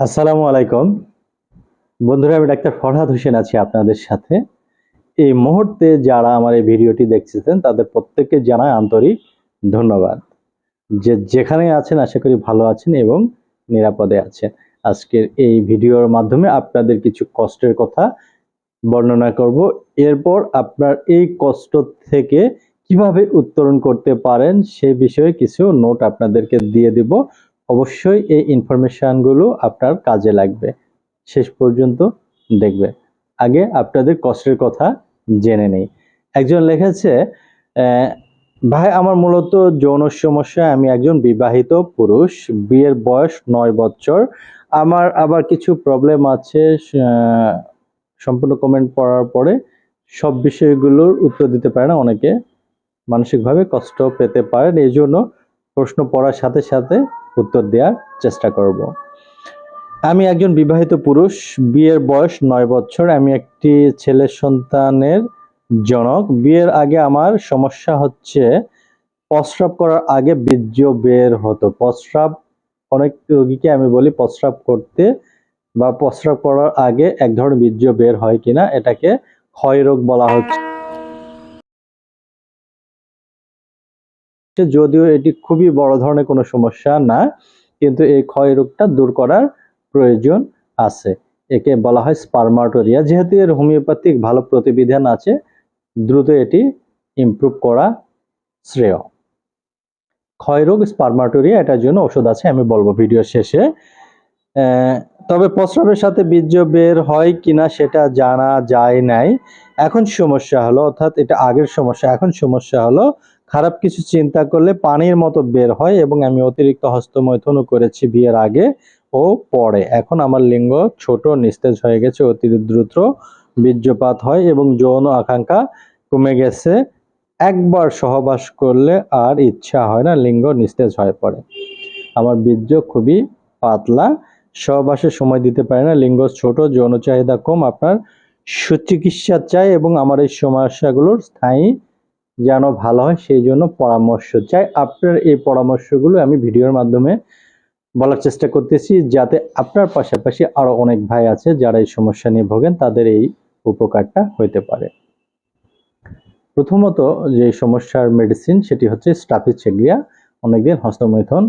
আসসালামু আলাইকুম। বন্ধুরা, আমি ডাক্তার ফরহাদ হোসেন আছি আপনাদের সাথে। এই মুহূর্তে যারা আমার এই ভিডিওটি দেখতেছেন, তাদের প্রত্যেককে জানাই আন্তরিক ধন্যবাদ। যে যেখানে আছেন, আশা করি ভালো আছেন এবং নিরাপদে আছেন। আজকের এই ভিডিওর মাধ্যমে আপনাদের কিছু কষ্টের কথা বর্ণনা করব। এরপর আপনার এই কষ্ট থেকে কীভাবে উত্তরণ করতে পারেন, সে বিষয়ে কিছু নোট আপনাদেরকে দিয়ে দিব। অবশ্যই এই ইনফরমেশনগুলো আপনার কাজে লাগবে। শেষ পর্যন্ত দেখবে। আগে আপনাদের কষ্টের কথা জেনে নেই। একজন লিখেছে ভাই, আমার মূলত যৌন সমস্যা, আমি একজন বিবাহিত পুরুষ, বিয়ের বয়স নয় বছর। আমার আবার কিছু প্রবলেম আছে সম্পূর্ণ কমেন্ট পড়ার পরে সব বিষয়গুলোর উত্তর দিতে পারে না। অনেকে মানসিকভাবে কষ্ট পেতে পারেন। এই জন্য প্রশ্ন পড়ার সাথে সাথে উত্তর দেওয়ার চেষ্টা করব। আমি একজন বিবাহিত পুরুষ, বিয়ের বয়স নয় বছর। আমি একটি ছেলে সন্তানের জনক। বিয়ের আগে আমার সমস্যা হচ্ছে, প্রস্রাব করার আগে বীর্য বের হতো। প্রস্রাব, অনেক রোগীকে আমি বলি প্রস্রাব করতে বা প্রস্রাব করার আগে এক ধরনের বীর্য বের হয় কিনা, এটাকে ক্ষয় রোগ বলা হচ্ছে। যদিও এটি খুবই বড় ধরনের কোনো সমস্যা না, কিন্তু এই ক্ষয় রোগটা দূর করার প্রয়োজন আছে। একে বলা হয় স্পারমাটোরিয়া যেহেতু এর হোমিওপ্যাথিক ভালো প্রতিবিধান আছে, দ্রুত এটি ইমপ্রুভ করা শ্রেয়। ক্ষয়রোগ স্পারমাটোরিয়া এটার জন্য ওষুধ আছে, আমি বলব ভিডিও শেষে। তবে প্রস্রাবের সাথে বীর্য বের হয় কিনা সেটা জানা যায় নাই। এখন সমস্যা হলো, অর্থাৎ এটা আগের সমস্যা, এখন সমস্যা হলো খারাপ কিছু চিন্তা করলে পানির মতো বের হয় এবং আমি অতিরিক্ত হস্তমৈথুনও করেছি বিয়ের আগে ও পরে। এখন আমার লিঙ্গ ছোট, নিস্তেজ হয়ে গেছে অতি দ্রুত বীর্যপাত হয় এবং যৌন আকাঙ্ক্ষা কমে গেছে। একবার সহবাস করলে আর ইচ্ছা হয় না, লিঙ্গ নিস্তেজ হয়ে পড়ে। আমার বীর্য খুবই পাতলা, সহবাসে সময় দিতে পারে না, লিঙ্গ ছোট, যৌন চাহিদা কম, আপনার সুচিকিৎসা চাই এবং আমার এই সমস্যাগুলোর স্থায়ী যেন ভালো হয়, সেই জন্য পরামর্শ চাই। আপনার এই পরামর্শগুলো আমি ভিডিওর মাধ্যমে বলার চেষ্টা করতেছি, যাতে আপনার পাশাপাশি আরও অনেক ভাই আছে যারা এই সমস্যা নিয়ে ভোগেন, তাদের এই উপকারটা হইতে পারে। প্রথমত যে সমস্যার মেডিসিন সেটি হচ্ছে স্টাফিচেগ্রিয়া। অনেকদিন হস্তমৈথন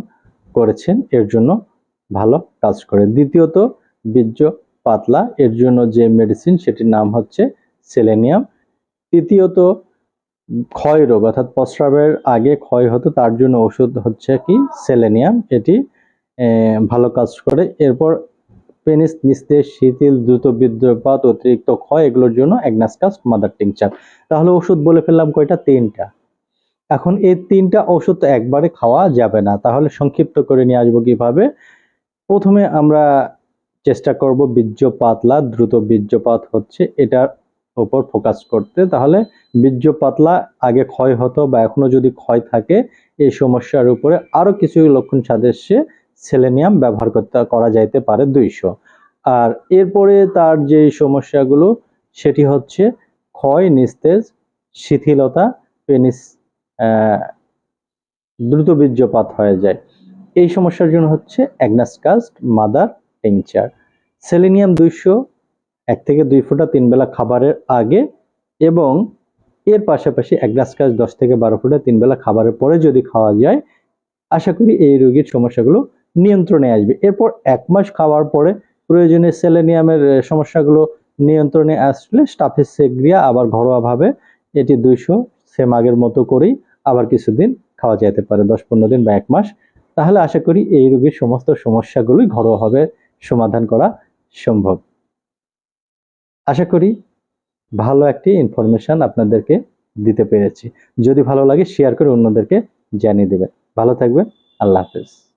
করেছেন, এর জন্য ভালো কাজ করে দ্বিতীয়ত, বীর্য পাতলা, এর জন্য যে মেডিসিন সেটির নাম হচ্ছে সেলেনিয়াম তৃতীয়ত ক্ষয় রোগ, অর্থাৎ প্রস্রাবের আগে ক্ষয় হতো, তার জন্য ওষুধ হচ্ছে কি? সেলেনিয়াম এটি ভালো কাজ করে। এরপর পেনিস নিস্তেজ, শিথিল, দ্রুত বীর্যপাত অতিরিক্ত ক্ষয়, এগুলোর জন্য অ্যাগনাসকাস মাদার টিংচার তাহলে ওষুধ বলে ফেললাম কয়টা? তিনটা। এখন এই তিনটা ওষুধ তো একবারে খাওয়া যাবে না। তাহলে সংক্ষিপ্ত করে নিয়ে আসব কীভাবে? প্রথমে আমরা চেষ্টা করব বীর্য পাতলা, দ্রুত বীর্যপাত হচ্ছে। এটার উপর ফোকাস করতে, তাহলে বীর্য পাতলা, আগে ক্ষয় হতো বা এখনও যদি ক্ষয় থাকে, এই সমস্যার উপরে আরও কিছু লক্ষণ সাদৃশ্যে সেলেনিয়াম ব্যবহার করতে, করা যাইতে পারে দুইশো। আর এরপরে তার যে সমস্যাগুলো, সেটি হচ্ছে ক্ষয়, নিস্তেজ, শিথিলতা পেনিস দ্রুত বীর্যপাত হয়ে যায়। এই সমস্যার জন্য হচ্ছে অ্যাগনাসকাস্ট মাদার টিংচার সেলেনিয়াম দুইশো এক থেকে দুই ফোঁটা তিন বেলা খাবারের আগে এবং এর পাশাপাশি অ্যাগনাসকাস দশ থেকে বারো ফোঁটা তিন বেলা খাবারের পরে যদি খাওয়া যায়, আশা করি এই রোগীর সমস্যাগুলো নিয়ন্ত্রণে আসবে। এরপর এক মাস খাওয়ার পরে প্রয়োজনে সেলেনিয়ামের সমস্যাগুলো নিয়ন্ত্রণে আসলে স্টাফিসেগ্রিয়া আবার ঘরোয়াভাবে এটি দুইশো সেম আগের মতো করেই আবার কিছুদিন খাওয়া যেতে পারে, দশ পনেরো দিন বা এক মাস। তাহলে আশা করি এই রোগীর সমস্ত সমস্যাগুলোই ঘরোয়াভাবে সমাধান করা সম্ভব। আশা করি ভালো একটি ইনফরমেশন আপনাদেরকে দিতে পেরেছি। যদি ভালো লাগে শেয়ার করে অন্যদেরকে জানিয়ে দেবেন। ভালো থাকবেন। আল্লাহ হাফেজ।